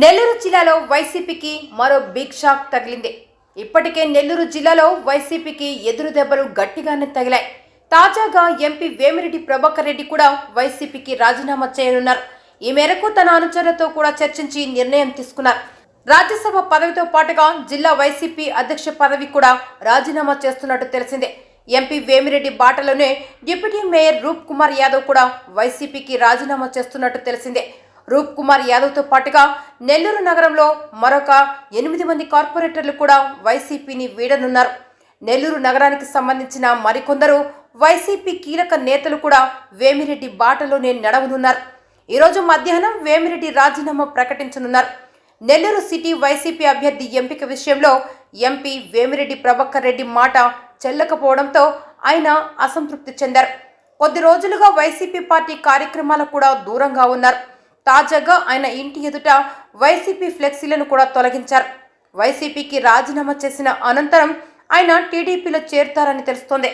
నెల్లూరు జిల్లాలో వైసీపీకి మరో బిగ్ షాక్ తగిలింది. ఇప్పటికే నెల్లూరు జిల్లాలో వైసీపీకి ఎదురు దెబ్బలు గట్టిగానే తగిలాయి. తాజాగా ఎంపీ వేమిరెడ్డి ప్రభాకర్ రెడ్డి కూడా వైసీపీకి రాజీనామా చేయనున్నారు. ఈ మేరకు తన అనుచరులతో కూడా చర్చించి నిర్ణయం తీసుకున్నారు. రాజ్యసభ పదవితో పాటుగా జిల్లా వైసీపీ అధ్యక్ష పదవి కూడా రాజీనామా చేస్తున్నట్టు తెలిసిందే. ఎంపీ వేమిరెడ్డి బాటలోనే డిప్యూటీ మేయర్ రూప్ కుమార్ యాదవ్ కూడా వైసీపీకి రాజీనామా చేస్తున్నట్టు తెలిసిందే. రూప్ కుమార్ యాదవ్తో పాటుగా నెల్లూరు నగరంలో మరొక ఎనిమిది మంది కార్పొరేటర్లు కూడా వైసీపీని వీడనున్నారు. నెల్లూరు నగరానికి సంబంధించిన మరికొందరు వైసీపీ కీలక నేతలు కూడా వేమిరెడ్డి బాటలోనే నడవనున్నారు. ఈరోజు మధ్యాహ్నం వేమిరెడ్డి రాజీనామా ప్రకటించనున్నారు. నెల్లూరు సిటీ వైసీపీ అభ్యర్థి ఎంపిక విషయంలో ఎంపీ వేమిరెడ్డి ప్రభాకర్ రెడ్డి మాట చెల్లకపోవడంతో ఆయన అసంతృప్తి చెందారు. కొద్ది రోజులుగా వైసీపీ పార్టీ కార్యక్రమాలకు కూడా దూరంగా ఉన్నారు. తాజాగా ఆయన ఇంటి ఎదుట వైసీపీ ఫ్లెక్సీలను కూడా తొలగించారు. వైసీపీకి రాజీనామా చేసిన అనంతరం ఆయన టీడీపీలో చేరుతారని తెలుస్తోంది.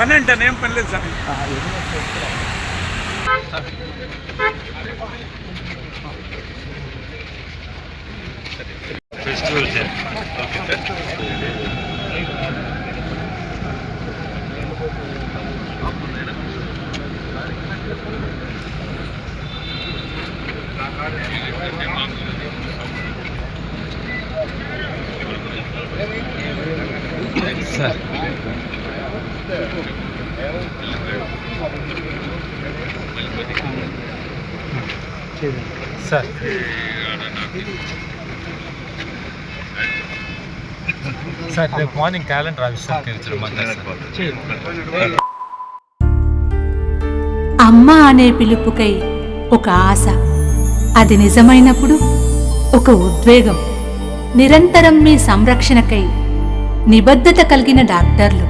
పని అంటాను ఏం పని లేదు sir. Festival sir okay sir sir sir. Sir రేపు మార్నింగ్ క్యాలెండర్ అమ్మ అనే పిలుపుకై ఒక ఆశ. అది నిజమైనప్పుడు ఒక ఉద్వేగం. నిరంతరం మీ సంరక్షణకై నిబద్ధత కలిగిన డాక్టర్లు.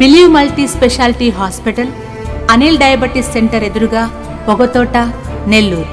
Believe multi speciality hospital Anil diabetes centre ఎదురుగా పొగతోట నెల్లూరు.